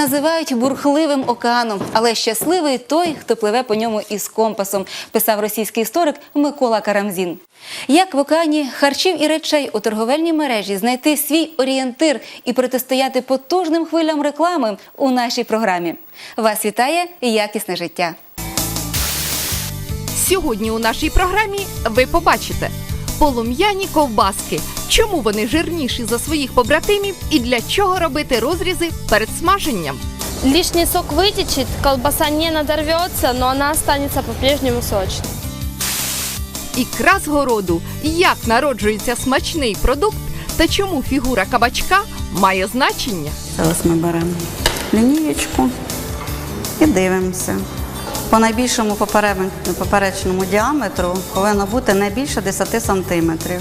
Називають бурхливим океаном, але щасливий той, хто пливе по ньому із компасом, писав російський історик Микола Карамзін. Як в океані харчів і речей у торговельній мережі знайти свій орієнтир і протистояти потужним хвилям реклами у нашій програмі? Вас вітає якісне життя. Сьогодні у нашій програмі ви побачите полум'яні ковбаски. Чому вони жирніші за своїх побратимів і для чого робити розрізи перед смаженням? Лишний сок вытечет, колбаса не надорвется, но она останется по-прежнему сочной. Ікра з городу. Як народжується смачний продукт та чому фігура кабачка має значення? Зараз ми беремо лінієчку і дивимося. По найбільшому поперечному діаметру повинно бути не більше 10 сантиметрів.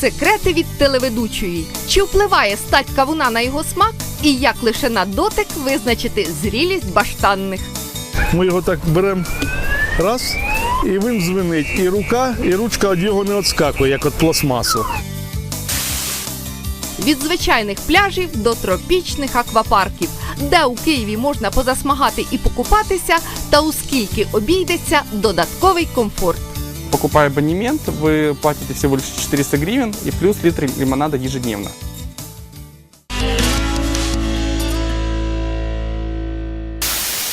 Секрети від телеведучої. Чи впливає стать кавуна на його смак? І як лише на дотик визначити зрілість баштанних? Ми його так беремо раз, і він дзвенить. І рука, і ручка від його не відскакує, як від пластмасу. Від звичайних пляжів до тропічних аквапарків, де у Києві можна позасмагати і покупатися, та у скільки обійдеться додатковий комфорт. Покупая абонемент, вы платите всего лишь 400 гривен и плюс литр лимонада ежедневно.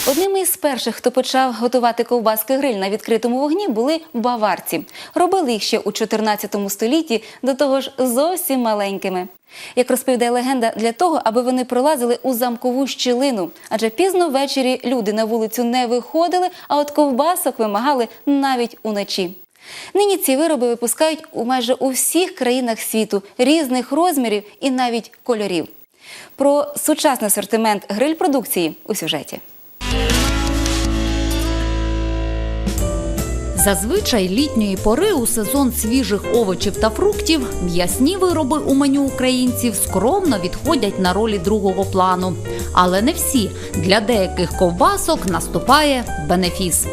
Одним із перших, хто почав готувати ковбаски гриль на відкритому вогні, були баварці. Робили їх ще у 14 столітті, до того ж зовсім маленькими. Як розповідає легенда, для того, аби вони пролазили у замкову щілину, адже пізно ввечері люди на вулицю не виходили, а от ковбасок вимагали навіть уночі. Нині ці вироби випускають у майже у всіх країнах світу різних розмірів і навіть кольорів. Про сучасний асортимент гриль-продукції у сюжеті. Зазвичай літньої пори у сезон свіжих овочів та фруктів м'ясні вироби у меню українців скромно відходять на ролі другого плану. Але не всі для деяких ковбасок наступає бенефіс.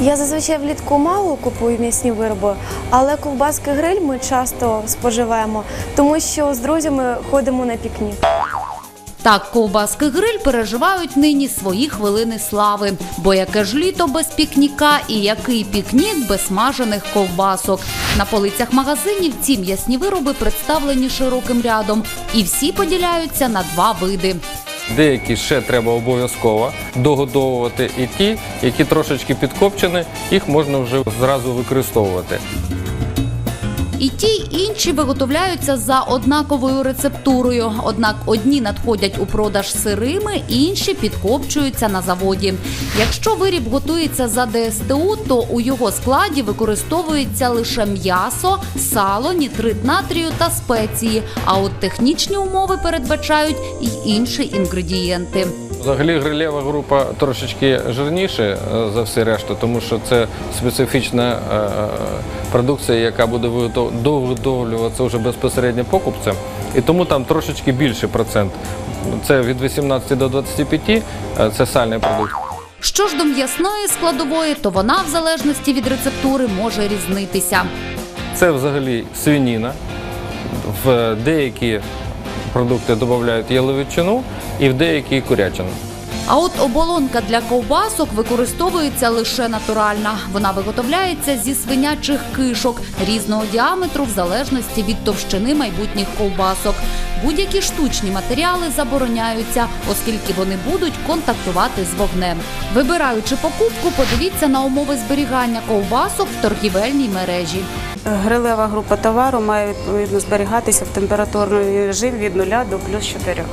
Я зазвичай влітку мало купую м'ясні вироби, але ковбаски гриль ми часто споживаємо, тому що з друзями ходимо на пікнік. Так, ковбаски гриль переживають нині свої хвилини слави. Бо яке ж літо без пікніка і який пікнік без смажених ковбасок. На полицях магазинів ці м'ясні вироби представлені широким рядом, і всі поділяються на два види. Деякі ще треба обов'язково догодовувати, і ті, які трошечки підкопчені, їх можна вже зразу використовувати. І ті й інші виготовляються за однаковою рецептурою. Однак одні надходять у продаж сирими, інші підкопчуються на заводі. Якщо виріб готується за ДСТУ, то у його складі використовується лише м'ясо, сало, нітрит натрію та спеції. А от технічні умови передбачають і інші інгредієнти. Взагалі грильова група трошечки жирніше е, за все решту, тому що це специфічна е, продукція, яка буде виготов- доготовлюватися вже безпосередньо покупцем. І тому там трошечки більший процент. Це від 18 до 25 е, це сальний продукт. Що ж до м'ясної складової, то вона в залежності від рецептури може різнитися. Це взагалі свиніна. В деякі продукти додають яловичину і в деякі курячину. А от оболонка для ковбасок використовується лише натуральна. Вона виготовляється зі свинячих кишок різного діаметру в залежності від товщини майбутніх ковбасок. Будь-які штучні матеріали забороняються, оскільки вони будуть контактувати з вогнем. Вибираючи покупку, подивіться на умови зберігання ковбасок в торгівельній мережі. Грилева група товару має відповідно зберігатися в температурному режимі від 0 до плюс 4.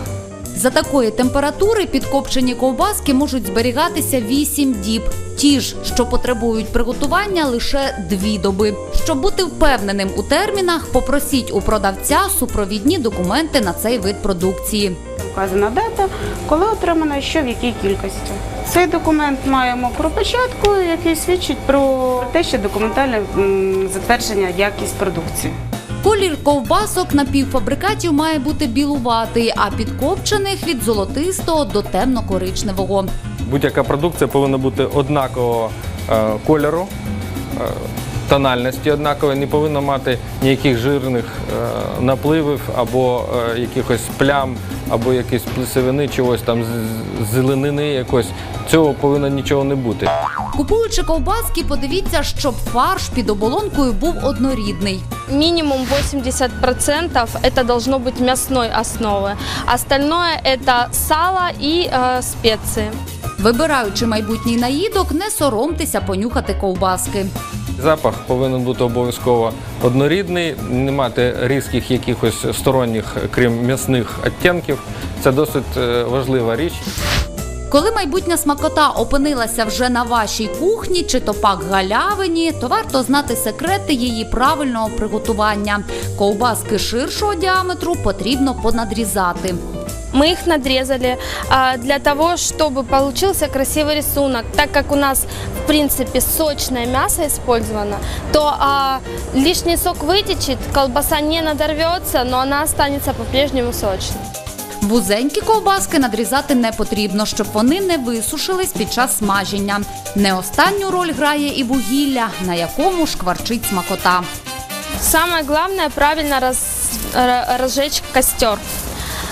За такої температури підкопчені ковбаски можуть зберігатися 8 діб. Ті ж, що потребують приготування, лише дві доби. Щоб бути впевненим у термінах, попросіть у продавця супровідні документи на цей вид продукції. Вказана дата, коли отримано, що в якій кількості. Цей документ має мокру печатку, який свідчить про те, що документальне затвердження якість продукції. Колір ковбасок напівфабрикатів має бути білуватий, а підкопчених від золотистого до темно-коричневого. Будь-яка продукція повинна бути однакового е, кольору, е, тональності однакові, не повинно мати ніяких жирних е, напливів або е, якихось плям, або якісь плесовини, чогось там з- з- зеленини якось. Цього повинно нічого не бути. Купуючи ковбаски, подивіться, щоб фарш під оболонкою був однорідний. Минимум 80% это должно быть мясной основы. Остальное это сало и э, специи. Вибираючи майбутній наїдок, не соромтеся понюхати ковбаски. Запах повинен бути обов'язково однорідний, не мати різких якихось сторонніх, крім м'ясних відтінків. Це досить е, важлива річ. Коли майбутня смакота опинилася вже на вашій кухні чи то пак галявині, то варто знати секрети її правильного приготування. Ковбаски ширшого діаметру потрібно понадрізати Мы их надрезали а, для того, чтобы получился красивый рисунок. Так как у нас, в принципе, сочное мясо использовано, то а, лишний сок вытечет, колбаса не надорвется, но она останется по-прежнему сочной. Вузенькі ковбаски надрізати не потрібно, щоб вони не висушились під час смаження. Не останню роль грає і вугілля, на якому шкварчить смакота. Самое главное правильно раз, ра- разжечь костер.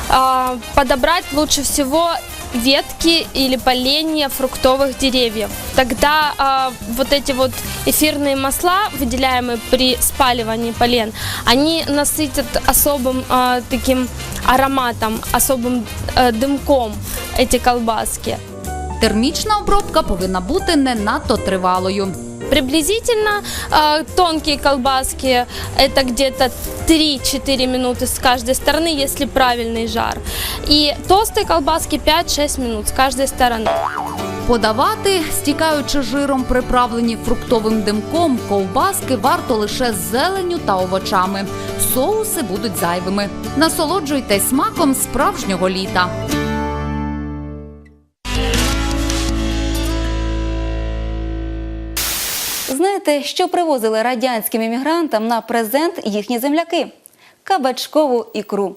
А, подобрать лучше всего ветки или поленья фруктовых деревьев. Тогда а, вот эти вот эфирные масла, выделяемые при спаливании полен, они насытят особым а, таким ароматом, особым э, дымком эти колбаски. Термічна обробка повинна бути не надто тривалою. Приблизительно э, тонкие колбаски это где-то 3-4 минуты с каждой стороны, если правильный жар. И толстые колбаски 5-6 минут с каждой стороны. Подавати, стікаючи жиром, приправлені фруктовим димком, ковбаски варто лише з зеленню та овочами. Соуси будуть зайвими. Насолоджуйтесь смаком справжнього літа. Знаєте, що привозили радянським іммігрантам на презент їхні земляки? Кабачкову ікру.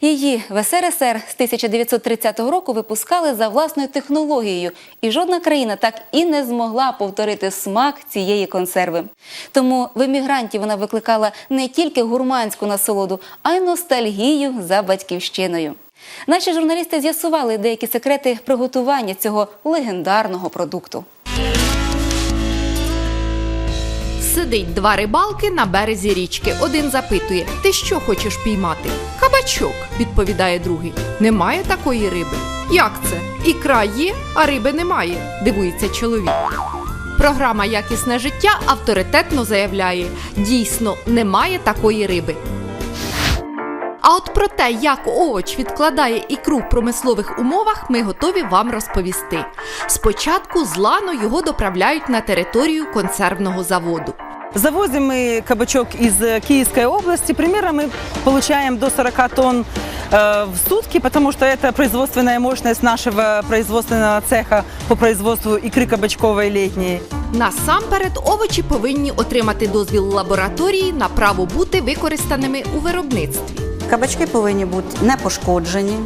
Її в СРСР з 1930 року випускали за власною технологією, і жодна країна так і не змогла повторити смак цієї консерви. Тому в емігрантів вона викликала не тільки гурманську насолоду, а й ностальгію за батьківщиною. Наші журналісти з'ясували деякі секрети приготування цього легендарного продукту. Сидить два рибалки на березі річки. Один запитує: Ти що хочеш піймати? Кабачок, відповідає другий. Немає такої риби. Як це? Ікра є, а риби немає, дивується чоловік. Програма Якісне життя авторитетно заявляє: дійсно немає такої риби. А от про те, як овоч відкладає ікру в промислових умовах, ми готові вам розповісти. Спочатку з лану його доправляють на територію консервного заводу. Завозим мы кабачок из э, Киевской области. Примерно мы получаем до 40 тонн э, в сутки, потому что это производственная мощность нашего производственного цеха по производству икры кабачковой летней. Насамперед, овочі повинні отримати дозвіл лабораторії на право бути використаними у виробництві. Кабачки повинні бути не пошкоджені,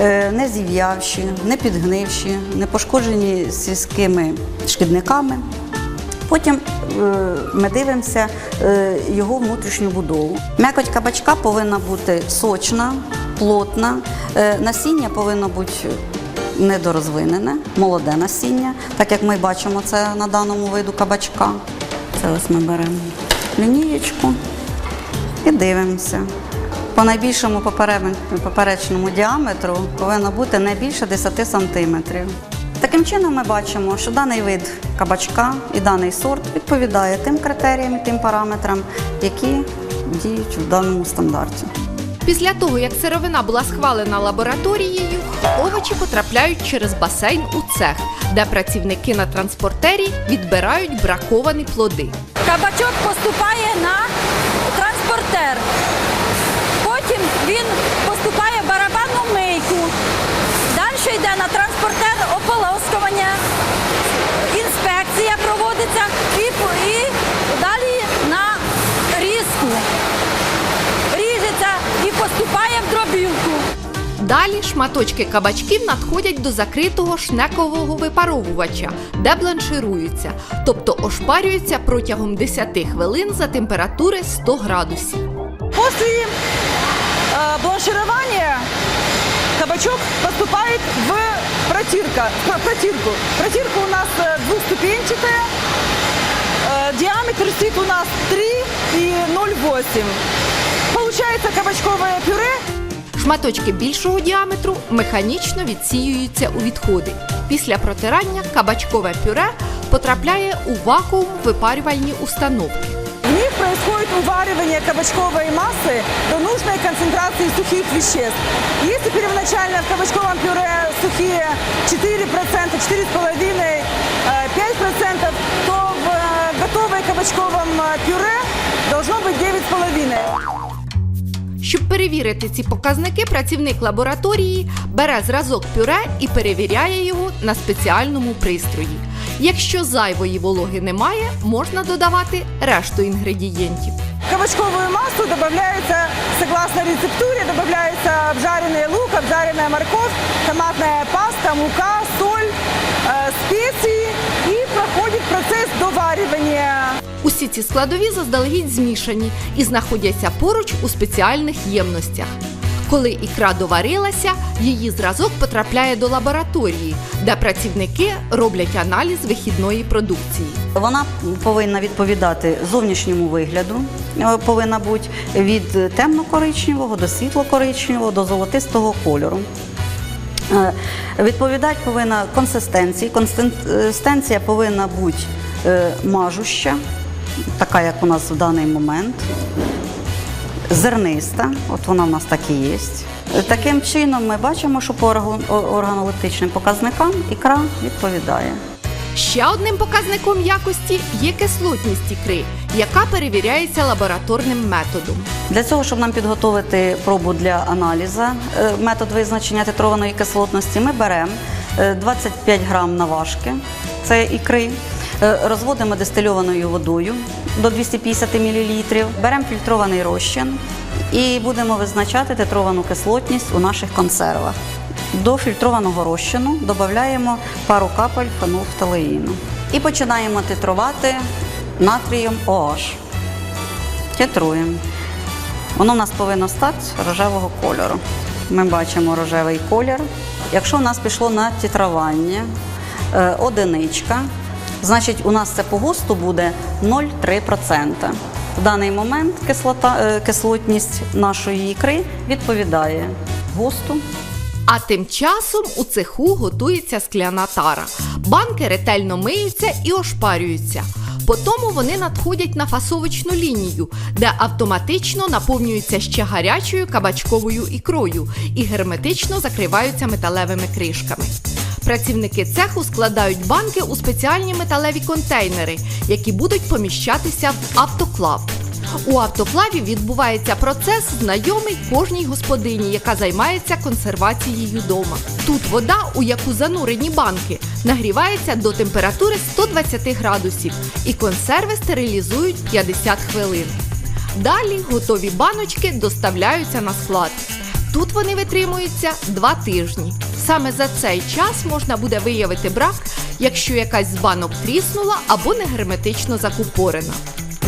е, не зів'явші, не підгнивші, не пошкоджені сільськими шкідниками. Потім е, ми дивимося е, його внутрішню будову. М'якоть кабачка повинна бути сочна, плотна, е, насіння повинно бути недорозвинене, молоде насіння, так як ми бачимо це на даному виду кабачка. Це ось ми беремо лінієчку і дивимося. По найбільшому поперечному діаметру повинно бути не більше 10 сантиметрів. Таким чином ми бачимо, що даний вид кабачка і даний сорт відповідає тим критеріям і тим параметрам, які діють в даному стандарті. Після того, як сировина була схвалена лабораторією, овочі потрапляють через басейн у цех, де працівники на транспортері відбирають браковані плоди. Кабачок поступає на транспортер. Потім він поступає в барабанну мийку. Далі йде на транспортер інспекція і, і далі на різку. Ріжеться і поступає в дробілку. Далі шматочки кабачків надходять до закритого шнекового випаровувача, де бланшируються, тобто ошпарюються протягом 10 хвилин за температури 100 градусів. После э, бланширования кабачок поступает в протирка, протирку. Протирка у нас э, двухступенчатая. Э, диаметр стоит у нас 3 и 0,8. Получается кабачковое пюре Шматочки більшого діаметру механічно відсіюються у відходи. Після протирання кабачкове пюре потрапляє у вакуум випарювальні установки В них происходит уваривание кабачковой массы до нужной концентрации сухих веществ. Если первоначально в кабачковом пюре сухие 4%, 4,5%, э, 5%, то в э, готовой кабачковом э, пюре должно быть 9,5%. Щоб перевірити ці показники, працівник лабораторії бере зразок пюре і перевіряє його на спеціальному пристрої. Якщо зайвої вологи немає, можна додавати решту інгредієнтів. Кабачковую массу добавляется, согласно рецептуре, добавляется обжаренный лук, обжаренная морковь, томатная паста, мука, соль, э, специи и проходит процесс доваривания. Усі ці складові заздалегідь змішані і знаходяться поруч у спеціальних ємностях. Коли ікра доварилася, її зразок потрапляє до лабораторії, де працівники роблять аналіз вихідної продукції. Вона повинна відповідати зовнішньому вигляду, е, повинна бути від темно-коричневого до світло-коричневого до золотистого кольору. Е, Відповідати повинна консистенції. Консистенція повинна бути е, мажуща, така як у нас в даний момент. Зерниста, от вона в нас так і є. Таким чином ми бачимо, що по орган- органолептичним показникам ікра відповідає. Ще одним показником якості є кислотність ікри, яка перевіряється лабораторним методом. Для цього, щоб нам підготувати пробу для аналізу, е, метод визначення титрованої кислотності, ми беремо е, 25 грам наважки, це ікри, е, розводимо дистильованою водою до 250 мл, беремо фільтрований розчин і будемо визначати титровану кислотність у наших консервах. До фільтрованого розчину додаємо пару капель фенолфталеїну і починаємо титрувати натрієм OH. Титруємо. Воно в нас повинно стати рожевого кольору. Ми бачимо рожевий колір. Якщо у нас пішло на титрування е, одиничка, значить у нас це по густу буде 0,3%. В даний момент кислота, е, кислотність нашої ікри відповідає густу. А тим часом у цеху готується скляна тара. Банки ретельно миються і ошпарюються. Потім вони надходять на фасовочну лінію, де автоматично наповнюються ще гарячою кабачковою ікрою і герметично закриваються металевими кришками. Працівники цеху складають банки у спеціальні металеві контейнери, які будуть поміщатися в автоклав. У автоклаві відбувається процес, знайомий кожній господині, яка займається консервацією дома. Тут вода, у яку занурені банки, нагрівається до температури 120 градусів, і консерви стерилізують 50 хвилин. Далі готові баночки доставляються на склад. Тут вони витримуються два тижні. Саме за цей час можна буде виявити брак, якщо якась з банок тріснула або не герметично закупорена.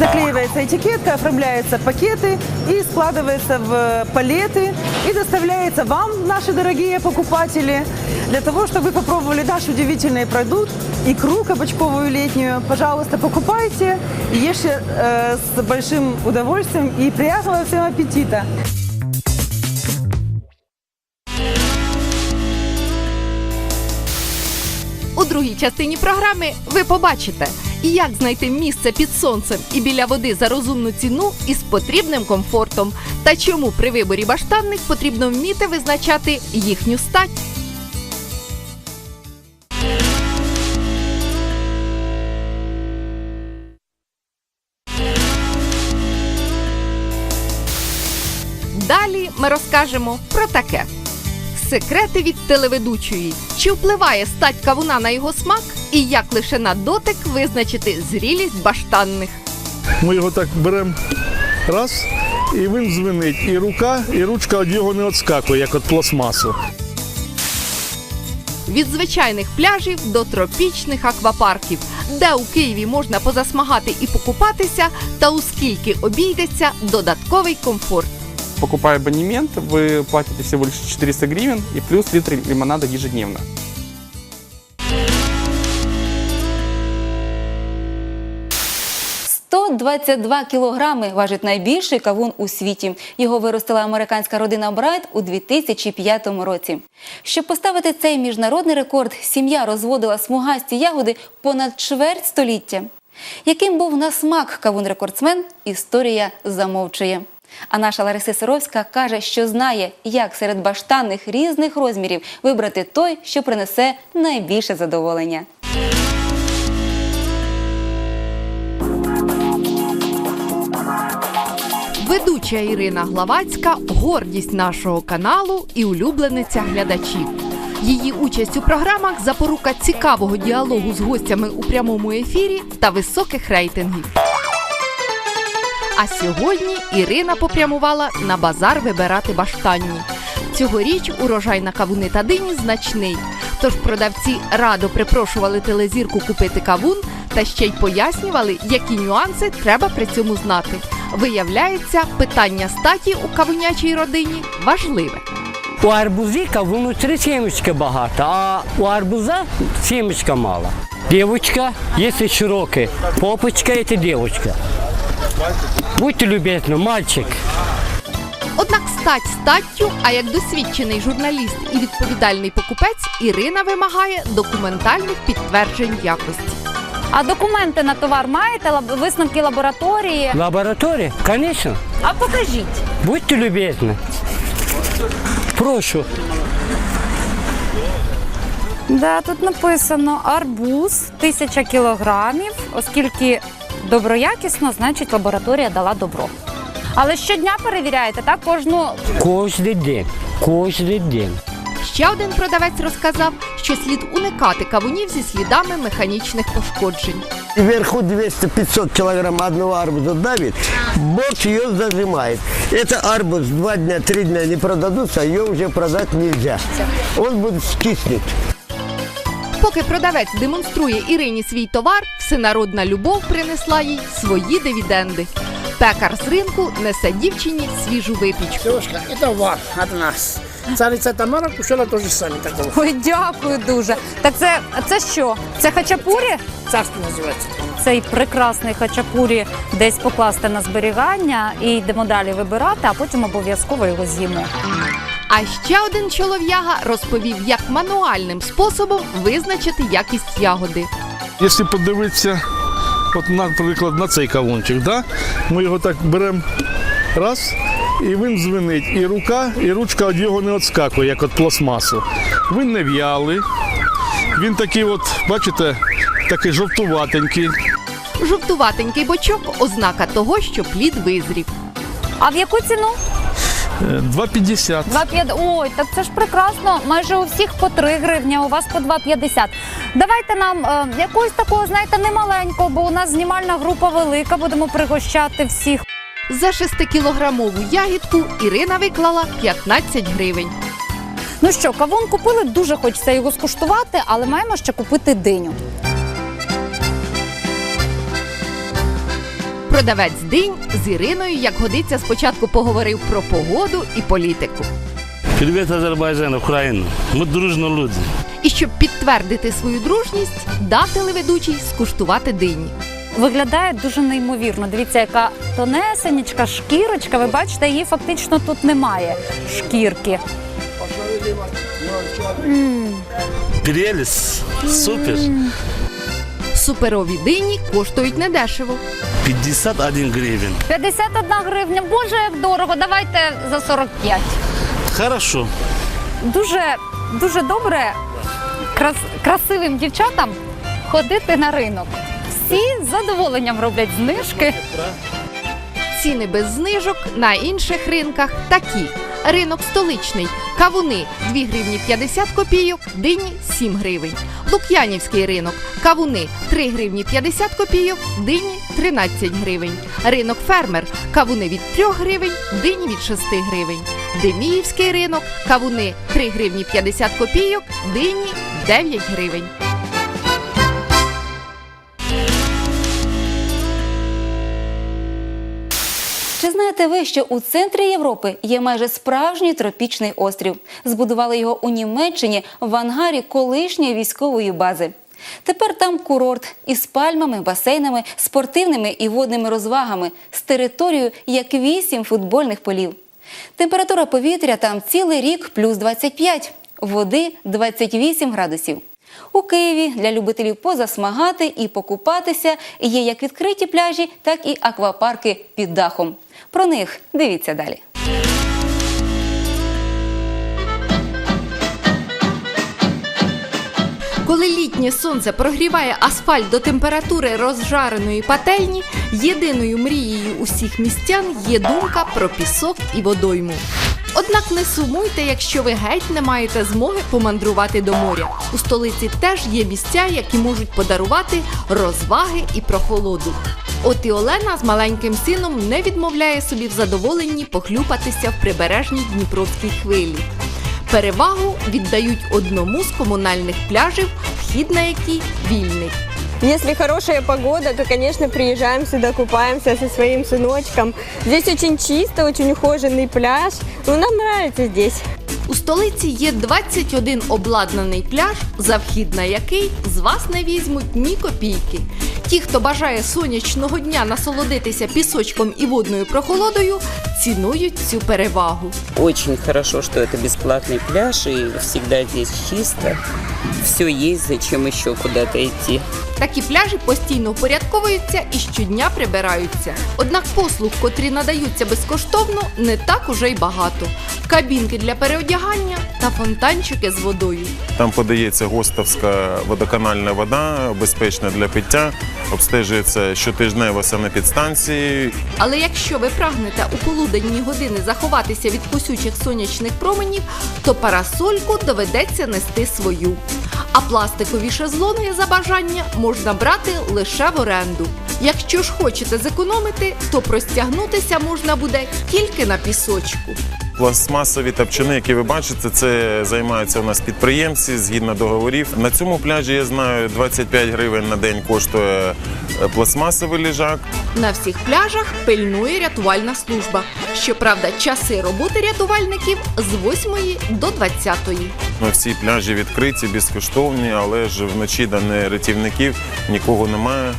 Заклеивается этикетка, оформляются пакеты и складывается в палеты и доставляется вам, наши дорогие покупатели, для того, чтобы вы попробовали наш удивительный продукт, икру кабачковую летнюю. Пожалуйста, покупайте, ешьте э, с большим удовольствием и приятного всем аппетита! Другій частині програми ви побачите, як знайти місце під сонцем і біля води за розумну ціну із потрібним комфортом, та чому при виборі баштанних потрібно вміти визначати їхню стать. Далі ми розкажемо про таке. Секрети від телеведучої. Чи впливає стать кавуна на його смак? І як лише на дотик визначити зрілість баштанних? Ми його так беремо раз і він дзвенить. І рука, і ручка від його не відскакує, як від пластмасу. Від звичайних пляжів до тропічних аквапарків, де у Києві можна позасмагати і покупатися, та у скільки обійдеться додатковий комфорт. Покупая абонемент, вы платите всего лишь 400 гривен и плюс литр лимонада ежедневно. – 122 кілограми важить найбільший кавун у світі. Його виростила американська родина Брайт у 2005 році. Щоб поставити цей міжнародний рекорд, сім'я розводила смугасті ягоди понад чверть століття. Яким був на смак кавун-рекордсмен, історія замовчує. А наша Лариса Сировська каже, що знає, як серед баштанних різних розмірів вибрати той, що принесе найбільше задоволення. Ведуча Ірина Главацька гордість нашого каналу і улюблениця глядачів. Її участь у програмах запорука цікавого діалогу з гостями у прямому ефірі та високих рейтингів. А сьогодні Ірина попрямувала на базар вибирати баштанні. Цьогоріч урожай на кавуни та дині значний. Тож продавці радо припрошували телезірку купити кавун та ще й пояснювали, які нюанси треба при цьому знати. Виявляється, питання статі у кавунячій родині важливе. У арбузика внутри семечка багато, а у арбуза семечка мало. Девочка, если широкая, попочка это девочка. Будьте любезны, мальчик. Однак стать статтю, а як досвідчений журналіст і відповідальний покупець, Ірина вимагає документальних підтверджень якості. А документи на товар маєте? Лаб- Висновки лабораторії? Лаборатория? Конечно. А покажіть. Будьте любезны. Прошу. Да, тут написано арбуз, тисяча кілограмів, оскільки доброякісно, значить лабораторія дала добро. Але щодня перевіряєте, так? Кожну Кожний день. Кожний день. Ще один продавець розказав, що слід уникати кавунів зі слідами механічних пошкоджень. Вверху 200-500 килограмм одного арбуза давит, бот ее зажимает. Это арбуз два дня, три дня не продадутся, ее уже продать нельзя. Он будет скиснуть. Поки продавець демонструє Ірині свій товар, всенародна любов принесла їй свої дивіденди. Пекар з ринку несе дівчині свіжу випічку. Девушка, это вам от нас. Царица Тамара кушала тоже сами такого. Ой, дякую дуже. Так це, це що? Це хачапурі? Царство называется. Цей прекрасний хачапурі десь покласти на зберігання і йдемо далі вибирати, а потім обов'язково його з'їмо. А ще один чолов'яга розповів, як мануальним способом визначити якість ягоди. Якщо подивитися, от, наприклад, на цей кавунчик, да? ми його так беремо раз, і він дзвенить. І рука, і ручка від його не відскакує, як від пластмасу. Він не в'ялий, він такий, от, бачите, такий жовтуватенький. Жовтуватенький бочок ознака того, що плід визрів. А в яку ціну? Е, 2,50. 2,50. Ой, так це ж прекрасно. Майже у всіх по 3 гривні, а у вас по 2,50. Давайте нам е, якогось такого, знаєте, немаленького, бо у нас знімальна група велика. Будемо пригощати всіх. За 6-кілограмову ягідку Ірина виклала 15 гривень. Ну що, кавун купили, дуже хочеться його скуштувати, але маємо ще купити диню. Продавець динь з Іриною, як годиться, спочатку поговорив про погоду і політику. Привет, Азербайджан, Украина. Мы дружно люди. І щоб підтвердити свою дружність, дав телеведучий скуштувати дині. Виглядає дуже неймовірно. Дивіться, яка тонесенечка шкірочка. Ви бачите, її фактично тут немає. Шкірки. М. Прелесть. Супер. Суперові дині коштують недешево. 51 гривен. 51 гривня. Боже, як дорого. Давайте за 45. Хорошо. Дуже дуже добре крас, красивим дівчатам ходити на ринок. Всі з задоволенням роблять знижки. Ціни без знижок на інших ринках такі. Ринок столичний. Кавуни 2 гривні 50 копійок, дині 7 гривень. Лук'янівський ринок. Кавуни 3 гривні 50 копійок, дині 13 гривень. Ринок фермер кавуни від 3 гривень, дині від 6 гривень. Деміївський ринок кавуни 3 гривні 50 копійок, дині 9 гривень. Чи знаєте ви, що у центрі Європи є майже справжній тропічний острів? Збудували його у Німеччині в ангарі колишньої військової бази. Тепер там курорт із пальмами, басейнами, спортивними і водними розвагами з територією як вісім футбольних полів. Температура повітря там цілий рік плюс 25, води 28 градусів. У Києві для любителів позасмагати і покупатися є як відкриті пляжі, так і аквапарки під дахом. Про них дивіться далі. Коли літнє сонце прогріває асфальт до температури розжареної пательні, єдиною мрією усіх містян є думка про пісок і водойму. Однак не сумуйте, якщо ви геть не маєте змоги помандрувати до моря. У столиці теж є місця, які можуть подарувати розваги і прохолоду. От і Олена з маленьким сином не відмовляє собі в задоволенні похлюпатися в прибережній Дніпровській хвилі. Перевагу віддають одному з комунальних пляжів, вхід на який вільний. Если хорошая погода, то, конечно, приезжаем сюда, купаемся со своим сыночком. Здесь очень чисто, очень ухоженный пляж. Ну, нам нравится здесь. У столиці є 21 обладнаний пляж, за вхід на який з вас не візьмуть ні копійки. Ті, хто бажає сонячного дня насолодитися пісочком і водною прохолодою, цінують цю перевагу. Очень хорошо, что это бесплатный пляж и всегда здесь чисто. Все есть, зачем еще куда-то идти. Такі пляжі постійно упорядковуються і щодня прибираються. Однак послуг, котрі надаються безкоштовно, не так уже й багато. Кабінки для переодягання та фонтанчики з водою. Там подається гостовська водоканальна вода, безпечна для пиття, обстежується щотижнево санепідстанції. Але якщо ви прагнете у полуденні години заховатися від косючих сонячних променів, то парасольку доведеться нести свою. А пластикові шезлонги за бажання можна брати лише в оренду. Якщо ж хочете зекономити, то простягнутися можна буде тільки на пісочку. Пластмасові тапчани, які ви бачите, це займаються у нас підприємці згідно договорів. На цьому пляжі я знаю 25 гривень на день коштує е, пластмасовий ліжак. На всіх пляжах пильнує рятувальна служба. Щоправда, часи роботи рятувальників з 8 до 20. Ну, всі пляжі відкриті, безкоштовні, але ж вночі дане рятівників нікого немає.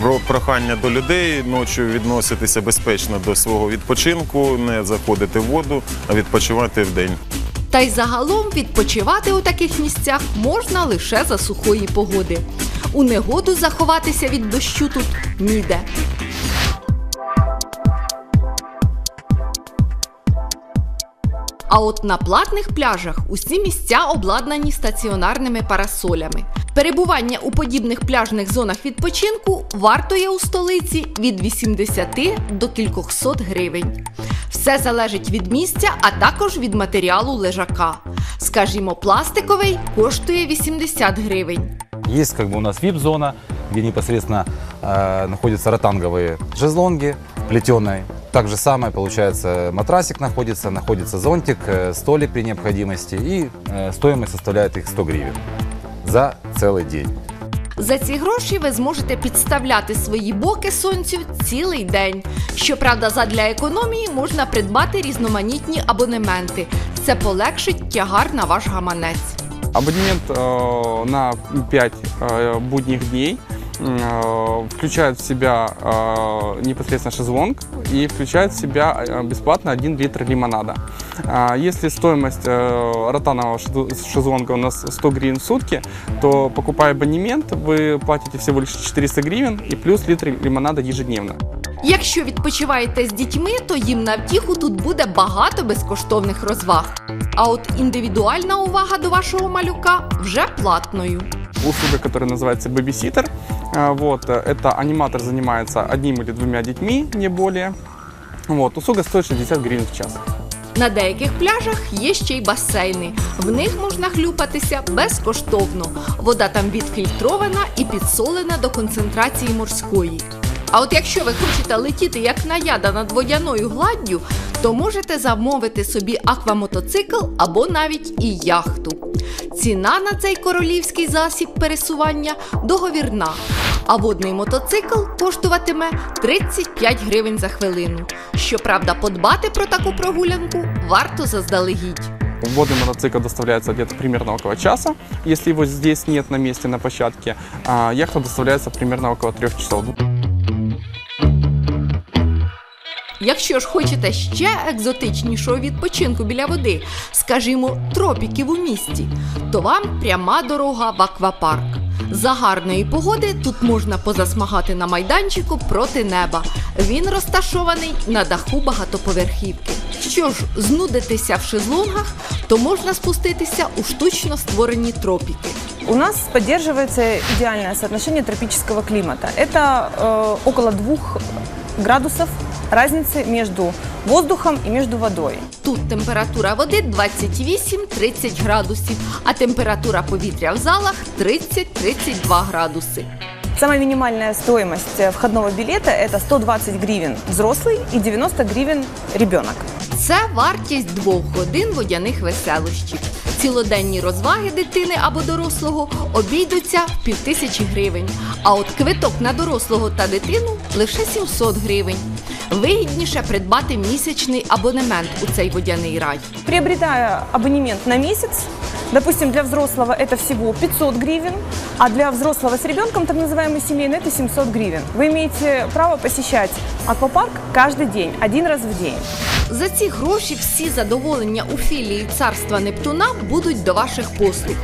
Про прохання до людей ночі відноситися безпечно до свого відпочинку, не заходити в воду, а відпочивати вдень. Та й загалом відпочивати у таких місцях можна лише за сухої погоди. У негоду заховатися від дощу тут ніде. А от на платних пляжах усі місця обладнані стаціонарними парасолями. Перебування у подібних пляжних зонах відпочинку вартує у столиці від 80 до кількохсот гривень. Все залежить від місця, а також від матеріалу лежака. Скажімо, пластиковий коштує 80 гривень. Есть как бы у нас VIP-зона, где непосредственно э, находятся ротанговые шезлонги плетеные. Так же самое, получается, матрасик находится, находится зонтик, э, столик при необходимости, и э, стоимость составляет их 100 гривен за целый день. За ці гроші ви зможете підставляти свої боки сонцю цілий день. Щоправда, задля економії можна придбати різноманітні абонементи. Це полегшить тягар на ваш гаманець. Абонемент э, на 5 э, будних дней э, включает в себя э, непосредственно шезлонг и включает в себя э, бесплатно 1 литр лимонада. А Если стоимость э, ротанового шезу- шезлонга у нас 100 гривен в сутки, то покупая абонемент, вы платите всего лишь 400 гривен и плюс литр лимонада ежедневно. Якщо відпочиваєте з дітьми, то їм на втіху тут буде багато безкоштовних розваг. А от індивідуальна увага до вашого малюка вже платною. услуга, которая называется бэбиситер. Вот, э, это аниматор занимается одним или двумя детьми, не более. Вот, услуга стоит 60 гривен в час. На деяких пляжах є ще й басейни. В них можна хлюпатися безкоштовно. Вода там відфільтрована і підсолена до концентрації морської. А от якщо ви хочете летіти як наяда над водяною гладдю, то можете замовити собі аквамотоцикл або навіть і яхту. Ціна на цей королівський засіб пересування договірна, а водний мотоцикл коштуватиме 35 гривень за хвилину. Щоправда, подбати про таку прогулянку варто заздалегідь. Водный мотоцикл доставляется где-то примерно около часа. Если его здесь нет на месте, на площадке, яхта доставляется примерно около трех часов. Якщо ж хочете ще екзотичнішого відпочинку біля води, скажімо, тропіків у місті, то вам пряма дорога в аквапарк. За гарної погоди тут можна позасмагати на майданчику проти неба. Він розташований на даху багатоповерхівки. Що ж, знудитися в шезлонгах, то можна спуститися у штучно створені тропіки. У нас поддерживается идеальное соотношение тропического климата. Это э, около двух градусов разницы между воздухом и между водой. Тут температура води 28-30 градусів, а температура повітря в залах 30-32 градуси. Самая минимальная стоимость э, входного билета – это 120 гривен взрослый и 90 гривен ребенок. Це вартість двох годин водяних веселощів. Цілоденні розваги дитини або дорослого обійдуться в півтисячі гривень. А от квиток на дорослого та дитину лише 700 гривень. Вигідніше придбати місячний абонемент у цей водяний рай. Приобретаю абонемент на месяц, допустим, для взрослого это всего 500 гривен, а для взрослого с ребенком, так называемый семейный, это 700 гривен. Вы имеете право посещать аквапарк каждый день, один раз в день. За ці гроші всі задоволення у філії царства Нептуна будуть до ваших послуг.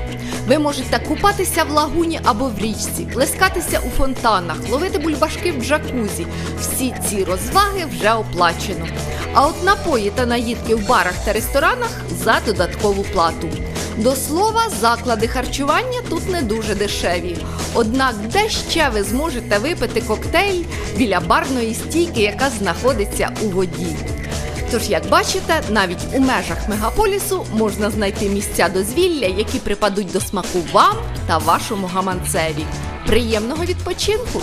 Ви можете купатися в лагуні або в річці, плескатися у фонтанах, ловити бульбашки в джакузі. Всі ці розваги вже оплачено. А от напої та наїдки в барах та ресторанах за додаткову плату. До слова, заклади харчування тут не дуже дешеві. Однак, де ще ви зможете випити коктейль біля барної стійки, яка знаходиться у воді? Тож, як бачите, навіть у межах мегаполісу можна знайти місця дозвілля, які припадуть до смаку вам та вашому гаманцеві. Приємного відпочинку!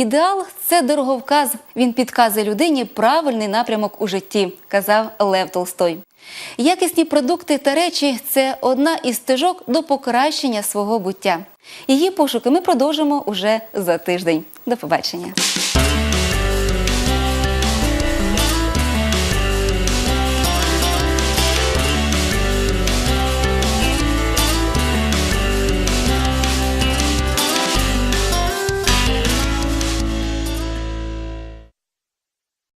Ідеал це дороговказ. Він підказує людині правильний напрямок у житті, казав Лев Толстой. Якісні продукти та речі це одна із стежок до покращення свого буття. Її пошуки ми продовжимо уже за тиждень. До побачення.